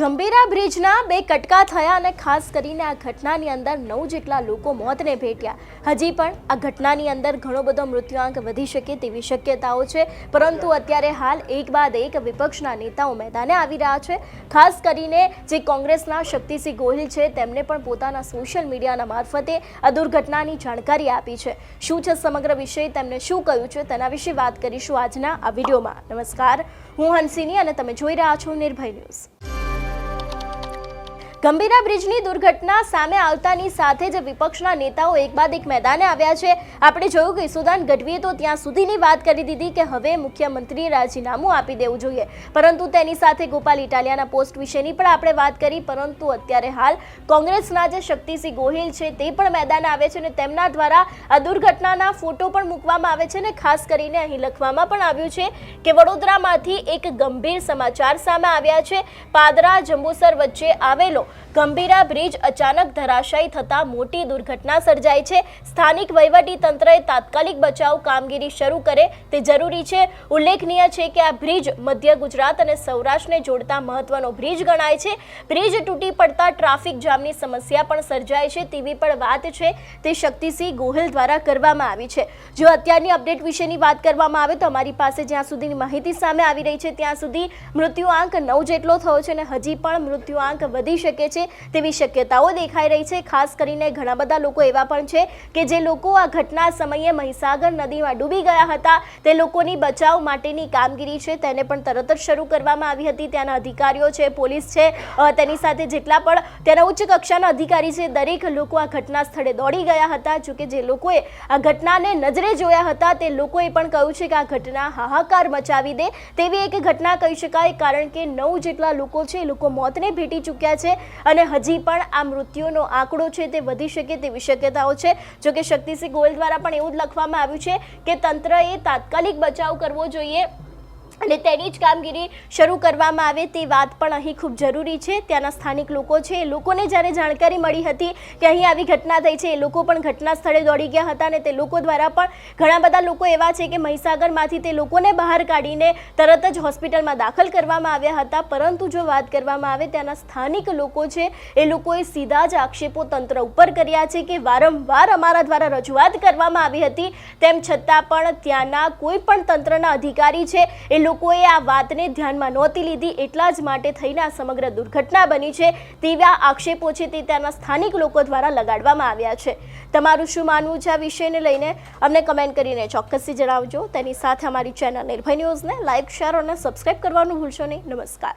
ગંભીરા બ્રિજના બે કટકા થયા અને ખાસ કરીને આ ઘટનાની અંદર નવ જેટલા લોકો મોતને ભેટ્યા. હજી પણ આ ઘટનાની અંદર ઘણો બધો મૃત્યુઆંક વધી શકે તેવી શક્યતાઓ છે. પરંતુ અત્યારે હાલ એક બાદ એક વિપક્ષના નેતાઓ મેદાને આવી રહ્યા છે. ખાસ કરીને જે કોંગ્રેસના શક્તિસિંહ ગોહિલ છે, તેમને પણ પોતાના સોશિયલ મીડિયાના મારફતે આ દુર્ઘટનાની જાણકારી આપી છે. શું છે સમગ્ર વિષય? તેમને શું કહ્યું છે? તેના વિશે વાત કરીશું આજના આ વિડીયોમાં. નમસ્કાર. હું હંસિની અને તમે જોઈ રહ્યા છો નિર્ભય ન્યૂઝ. ગંભીરા બ્રિજની દુર્ઘટના સામે આવતાની સાથે જ વિપક્ષના નેતાઓ એક બાદ એક મેદાને આવ્યા છે. આપણે જોયું કે ઈસુદાન ગઢવીએ તો ત્યાં સુધીની વાત કરી દીધી કે હવે મુખ્યમંત્રીએ રાજીનામું આપી દેવું જોઈએ. પરંતુ તેની સાથે ગોપાલ ઇટાલિયાના પોસ્ટ વિશેની પણ આપણે વાત કરી, પરંતુ અત્યારે હાલ કોંગ્રેસના જે શક્તિસિંહ ગોહિલ છે તે પણ મેદાને આવે છે અને તેમના દ્વારા આ દુર્ઘટનાના ફોટો પણ મૂકવામાં આવે છે અને ખાસ કરીને અહીં લખવામાં પણ આવ્યું છે કે વડોદરામાંથી એક ગંભીર સમાચાર સામે આવ્યા છે. પાદરા, જંબુસર વચ્ચે આવેલો ગંભીરા બ્રિજ અચાનક ધરાશાયી થતા મોટી દુર્ઘટના સર્જાઈ છે. સ્થાનિક તંત્રએ તાત્કાલિક બચાવ કામગીરી શરૂ કરે તે જરૂરી છે. ઉલ્લેખનીય છે કે આ બ્રિજ મધ્ય ગુજરાત અને સૌરાષ્ટ્રને જોડતા મહત્વનો બ્રિજ ગણાય છે. બ્રિજ તૂટી પડતા ટ્રાફિક જામની સમસ્યા પણ સર્જાય છે તેવી પણ વાત છે તે શક્તિસિંહ ગોહિલ દ્વારા કરવામાં આવી છે. જો અત્યારની અપડેટ વિશેની વાત કરવામાં આવે તો અમારી પાસે જ્યાં સુધીની માહિતી સામે આવી રહી છે ત્યાં સુધી મૃત્યુઆંક નવ જેટલો થયો છે અને હજી પણ મૃત્યુઆંક વધી શકે છે તેવી શક્યતાઓ દેખાઈ રહી છે. ખાસ કરીને ઘણા બધા લોકો એવા પણ છે કે જે લોકો આ ઘટના સમયે મહીસાગર નદીમાં ડૂબી ગયા હતા. તે લોકોની બચાવ માટેની કામગીરી છે. તેને પણ તરત જ શરૂ કરવામાં આવી હતી. ત્યાંના અધિકારીઓ છે, પોલીસ છે તેની સાથે જેટલા પણ ત્યાંના ઉચ્ચ કક્ષાના અધિકારી છે, દરેક લોકો આ ઘટના સ્થળે દોડી ગયા હતા. જોકે જે લોકોએ આ ઘટનાને નજરે જોયા હતા, તે લોકોએ પણ કહ્યું છે કે આ ઘટના હાહાકાર મચાવી દે તેવી એક ઘટના કહી શકાય. કારણ કે નવ જેટલા લોકો છે, એ લોકો મોતને ભેટી ચૂક્યા છે. અને હજી પણ આ મૃત્યુનો આંકડો છે તે વધી શકે તેવી શક્યતાઓ છે. જોકે શક્તિસિંહ ગોયલ દ્વારા પણ એવું જ લખવામાં આવ્યું છે કે તંત્રએ તાત્કાલિક બચાવ કરવો જોઈએ. અને તેની જ કામગીરી શરૂ કરવામાં આવે તે વાત પણ અહીં ખૂબ જરૂરી છે. ત્યાંના સ્થાનિક લોકો છે, એ લોકોને જ્યારે જાણકારી મળી હતી કે અહીં આવી ઘટના થઈ છે, એ લોકો પણ ઘટના સ્થળે દોડી ગયા હતા અને તે લોકો દ્વારા પણ ઘણા બધા લોકો એવા છે કે મહીસાગરમાંથી તે લોકોને બહાર કાઢીને તરત જ હોસ્પિટલમાં દાખલ કરવામાં આવ્યા હતા. પરંતુ જો વાત કરવામાં આવે, ત્યાંના સ્થાનિક લોકો છે, એ લોકોએ સીધા જ આક્ષેપો તંત્ર ઉપર કર્યા છે કે વારંવાર અમારા દ્વારા રજૂઆત કરવામાં આવી હતી. તેમ છતાં પણ ત્યાંના કોઈ પણ તંત્રના અધિકારી છે, એ લોકોએ આ વાતને ધ્યાનમાં નહોતી લીધી. એટલા જ માટે થઈને આ સમગ્ર દુર્ઘટના બની છે. તેવા આક્ષેપો છે તે ત્યાંના સ્થાનિક લોકો દ્વારા લગાડવામાં આવ્યા છે. તમારું શું માનવું છે આ વિષયને લઈને? અમને કમેન્ટ કરીને ચોક્કસથી જણાવજો. તેની સાથે અમારી ચેનલ નિર્ભય ન્યૂઝને લાઇક શેર અને સબસ્ક્રાઇબ કરવાનું ભૂલશો નહીં. નમસ્કાર.